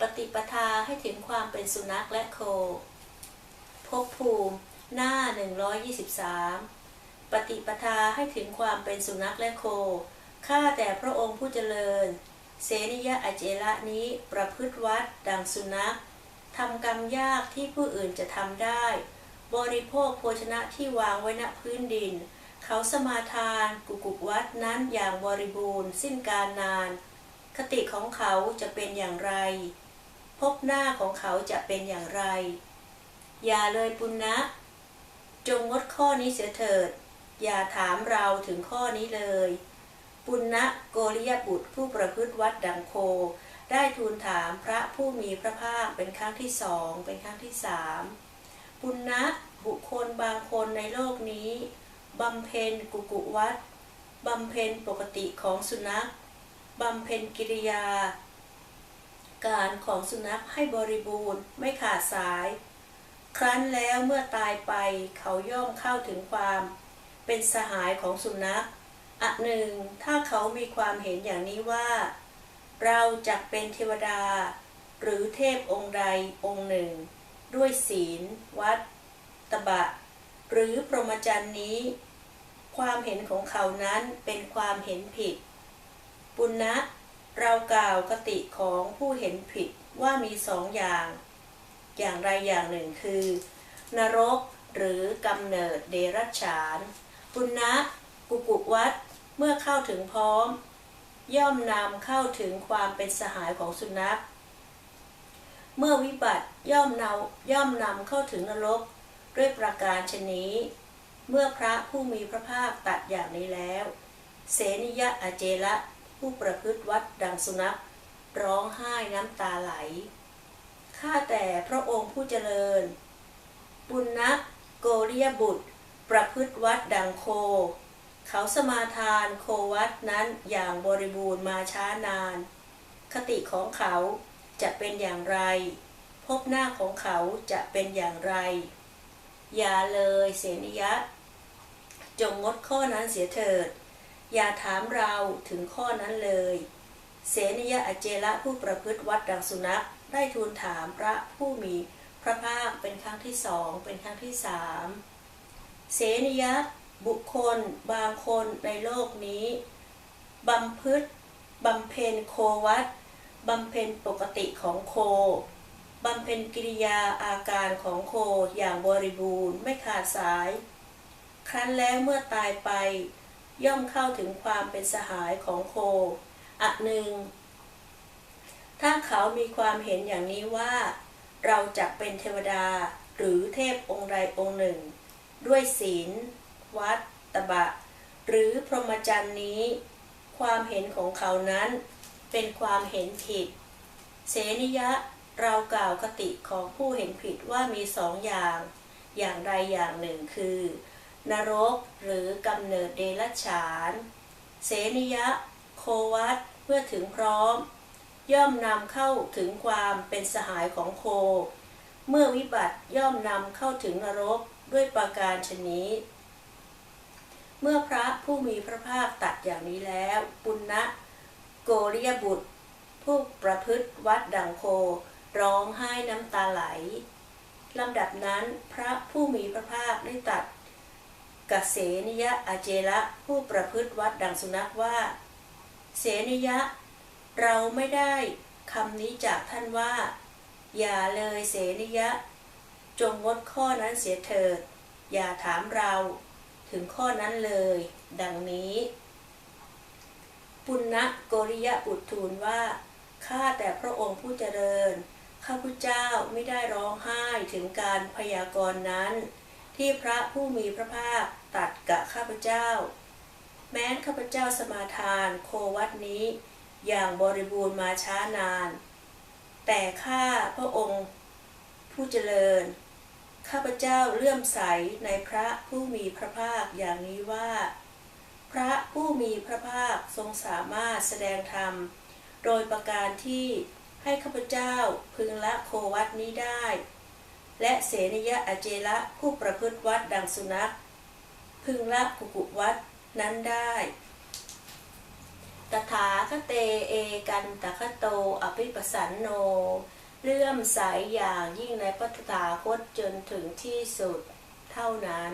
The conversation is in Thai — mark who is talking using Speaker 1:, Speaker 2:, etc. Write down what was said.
Speaker 1: ปฏิปทาให้ถึงความเป็นสุนัขและโค ภพภูมิ หน้า 123 ปฏิปทาให้ถึงความเป็นสุนัขและโค ข้าแต่พระองค์ผู้เจริญ เสนิยะอเจระนี้ประพฤติวัดดังสุนัขทำกรรมยากที่ผู้อื่นจะทำได้ บริโภคโภชนะที่วางไว้ณพื้นดิน เขาสมาทานกุกุวัดนั้นอย่างบริบูรณ์ สิ้นการนาน คติของเขาจะเป็นอย่างไร พบหน้าของเขาจะเป็นอย่างไร อย่าเลยปุณณะจงงดข้อนี้เสียเถิด อย่าถามเราถึงข้อนี้เลย ปุณณะโกริยบุตรผู้ประพฤติวัดดังโค ได้ทูลถามพระผู้มีพระภาคเป็นครั้งที่สองเป็นครั้งที่สามปุณณะบุคคลบางคนในโลกนี้บำเพ็ญกุกุวัดบำเพ็ญปกติของสุนัขบำเพ็ญกิริยา การของสุนัขให้บริบูรณ์ไม่ขาดสาย ครั้นแล้วเมื่อตายไปเขาย่อมเข้าถึงความ เป็นสหายของสุนัขอันหนึ่ง ถ้าเขามีความเห็นอย่างนี้ว่า เราจะเป็นเทวดา หรือเทพองค์ใดองค์หนึ่ง ด้วยศีล วัด ตบะ หรือพรหมจรรย์นี้ ความเห็นของเขานั้นเป็นความเห็นผิด ปุณณะ เรากล่าวคติของผู้เห็นผิดว่ามีสองอย่าง อย่างไรอย่างหนึ่งคือ นรกหรือกำเนิดเดรัจฉาน ปุณณะกุกุวัดเมื่อเข้าถึงพร้อม ย่อมนำเข้าถึงความเป็นสหายของสุนัข เมื่อวิบัติย่อมนำย่อมนำเข้าถึงนรกด้วยประการชนี้ เมื่อพระผู้มีพระภาคตัดอย่างนี้แล้ว เสนิยะอเจระ ผู้ประพฤติวัดดังสุนัข ร้องไห้น้ำตาไหล ข้าแต่พระองค์ผู้เจริญ ปุณณะโกเริยบุตร ประพฤติวัดดังโค เขาสมาทานโควัดนั้นอย่างบริบูรณ์มาช้านาน คติของเขาจะเป็นอย่างไร พบหน้าของเขาจะเป็นอย่างไร อย่าเลยเสนิยะ จงงดข้อนั้นเสียเถิด อย่าถามเราถึงข้อนั้นเลย เสนิยะอเจระผู้ประพฤติวัดดังสุนัขได้ทูลถามพระผู้มีพระภาคเป็นครั้งที่สองเป็นครั้งที่สามเสนิยะบุคคลบางคนในโลกนี้บำพึดบำเพ็ญโควัดบำเพ็ญปกติของโคบำเพ็ญกิริยาอาการของโคอย่างบริบูรณ์ไม่ขาดสาย ครั้นแล้วเมื่อตายไป ย่อมเข้าถึงความเป็นสหายของโคอันหนึ่ง ถ้าเขามีความเห็นอย่างนี้ว่า เราจะเป็นเทวดาหรือเทพองค์ใดองค์หนึ่ง ด้วยศีล วัดตบะ หรือพรหมจรรย์นี้ ความเห็นของเขานั้นเป็นความเห็นผิด เสนิยะเรากล่าวคติของผู้เห็นผิดว่ามีสองอย่าง อย่างใดอย่างหนึ่งคือ นรกหรือกำเนิดเดรัจฉาน เสนิยะ โควัตเมื่อถึงพร้อม ย่อมนำเข้าถึงความเป็นสหายของโค เมื่อวิบัติย่อมนำเข้าถึงนรกด้วยประการชนี้ เมื่อพระผู้มีพระภาคตัดอย่างนี้แล้ว ปุณณะโกริยบุตร ผู้ประพฤติวัดดังโค ร้องไห้น้ำตาไหลลำดับนั้นพระผู้มีพระภาคได้ตัด กบเสนิยะอาเจระผู้ประพฤติวัดดังสุนัขว่า เสนิยะ เราไม่ได้คำนี้จากท่านว่า อย่าเลยเสนิยะ จงงดข้อนั้นเสียเถิด อย่าถามเราถึงข้อนั้นเลย ดังนี้ ปุณณะโกริยะบุตทูลว่า ข้าแต่พระองค์ผู้เจริญ ข้าพุทธเจ้าไม่ได้ร้องไห้ถึงการพยากรณ์นั้น ที่พระผู้มีพระภาคตัดกับข้าพเจ้า แม้นข้าพเจ้าสมาทานโควัดนี้ อย่างบริบูรณ์มาช้านาน แต่ข้าพระองค์ผู้เจริญ ข้าพเจ้าเลื่อมใสในพระผู้มีพระภาคอย่างนี้ว่า พระผู้มีพระภาคทรงสามารถแสดงธรรม โดยประการที่ให้ข้าพเจ้าพึงละโควัดนี้ได้ และเสนยะอเจระผู้ประพฤติวัดดังสุนัข พึงละกุกุวัดนั้นได้ ตถาคเตเอกันตะคโตอภิปสันโน เลื่อมสายอย่างยิ่งในพระตาคตจนถึงที่สุดเท่านั้น